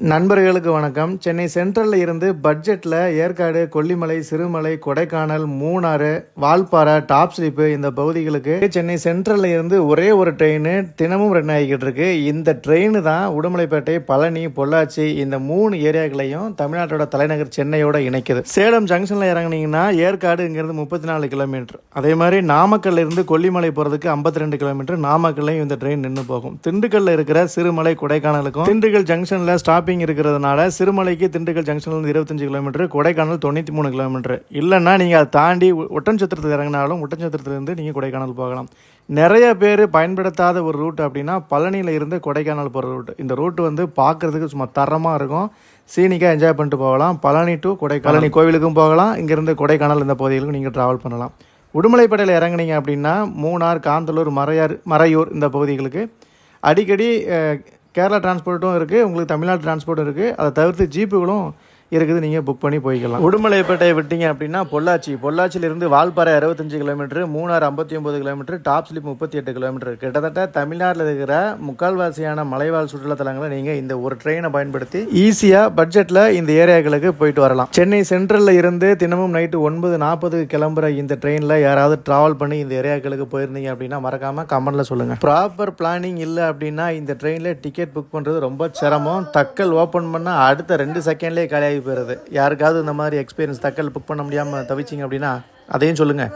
நண்பர்களுக்கு வணக்கம். சென்னை சென்ட்ரலில் இருந்து பட்ஜெட்டில் ஏற்காடு கொல்லிமலை சிறுமலை கொடைக்கானல் மூணாறு வால்பாறை டாப் ஸ்லிப்பு இந்த பகுதிகளுக்கு சென்னை சென்ட்ரலில் இருந்து ஒரே ஒரு ட்ரெயின் தினமும் ரன் ஆகிக்கிட்டு இருக்கு. இந்த ட்ரெயின் தான் உடுமலைப்பேட்டை பழனி பொள்ளாச்சி இந்த மூணு ஏரியாக்களையும் தமிழ்நாட்டோட தலைநகர் சென்னையோட இணைக்குது. சேலம் ஜங்ஷனில் இறங்குனீங்கன்னா ஏற்காடு இங்கேருந்து முப்பத்தி நாலு கிலோமீட்டர். அதே மாதிரி நாமக்கல்ல இருந்து கொல்லிமலை போகிறதுக்கு ஐம்பத்தி ரெண்டு கிலோமீட்டர். நாமக்கல்லையும் இந்த ட்ரெயின் நின்று போகும். திண்டுக்கல்ல இருக்கிற சிறுமலை கொடைக்கானலுக்கும் திண்டுக்கல் ஜங்ஷனில் ஸ்டாப் ஸ்டாப்பிங் இருக்கிறதுனால சிறுமலைக்கு திண்டுக்கல் ஜங்ஷன்லேருந்து இருபத்தஞ்சு கிலோமீட்டர் கொடைக்கானல் தொண்ணூற்றி மூணு கிலோமீட்டர் இல்லைன்னா நீங்கள் அதை தாண்டி ஒட்டன்சத்திரத்தில் இறங்கினாலும் ஒட்டன்சத்திரத்துலேருந்து நீங்கள் கொடைக்கானல் போகலாம். நிறைய பேர் பயன்படுத்தாத ஒரு ரூட் அப்படின்னா பழனியில் இருந்து கொடைக்கானல் போகிற ரூட் இந்த ரூட் வந்து பார்க்குறதுக்கு சும்மா தரமாக இருக்கும். சீனிக்காக என்ஜாய் பண்ணிட்டு போகலாம். பழனி டு கொடை கோவிலுக்கும் போகலாம். இங்கேருந்து கொடைக்கானல் இந்த பகுதிகளுக்கும் நீங்கள் ட்ராவல் பண்ணலாம். உடுமலைப்பேட்டையில் இறங்குனீங்க அப்படின்னா மூணார் காந்தலூர் மறையார் மறையூர் இந்த பகுதிகளுக்கு அடிக்கடி கேரளா டிரான்ஸ்போர்ட்டும் இருக்குது உங்களுக்கு தமிழ்நாடு டிரான்ஸ்போர்ட்டும் இருக்குது அதை தவிர்த்து ஜீப்புகளும் இருக்குது நீங்கள் புக் பண்ணி போய்க்கலாம். உடுமலைப்பேட்டையை விட்டீங்க அப்படின்னா பொள்ளாச்சி. பொள்ளாச்சியிலிருந்து வால்பாறை அறுபத்தஞ்சு கிலோமீட்டர் மூணாறு ஐம்பத்தி ஒம்பது கிலோமீட்டர் டாப் ஸ்லிப் முப்பத்தி எட்டு கிலோமீட்டர். கிட்டத்தட்ட தமிழ்நாட்டில் இருக்கிற முக்கால்வாசியான மலைவாழ் சுற்றுலாத்தலங்களை நீங்கள் இந்த ஒரு ட்ரெயினை பயன்படுத்தி ஈஸியாக பட்ஜெட்டில் இந்த ஏரியாக்களுக்கு போயிட்டு வரலாம். சென்னை சென்ட்ரலில் இருந்து தினமும் நைட்டு ஒன்பது நாற்பதுக்கு கிளம்புற இந்த ட்ரெயினில் யாராவது ட்ராவல் பண்ணி இந்த ஏரியாக்களுக்கு போயிருந்தீங்க அப்படின்னா மறக்காமல் கமெண்டில் சொல்லுங்கள் ப்ராப்பர் பிளானிங் இல்லை அப்படின்னா இந்த ட்ரெயினில் டிக்கெட் புக் பண்ணுறது ரொம்ப சிரமம். தக்கல் ஓப்பன் பண்ணால் அடுத்த ரெண்டு செகண்ட்லேயே காலியாகி போயிடுது. யாருக்காவது இந்த மாதிரி எக்ஸ்பீரியன்ஸ் தக்கல் புக் பண்ண முடியாமல் தவிச்சிங்க அப்படின்னா அதையும் சொல்லுங்கள்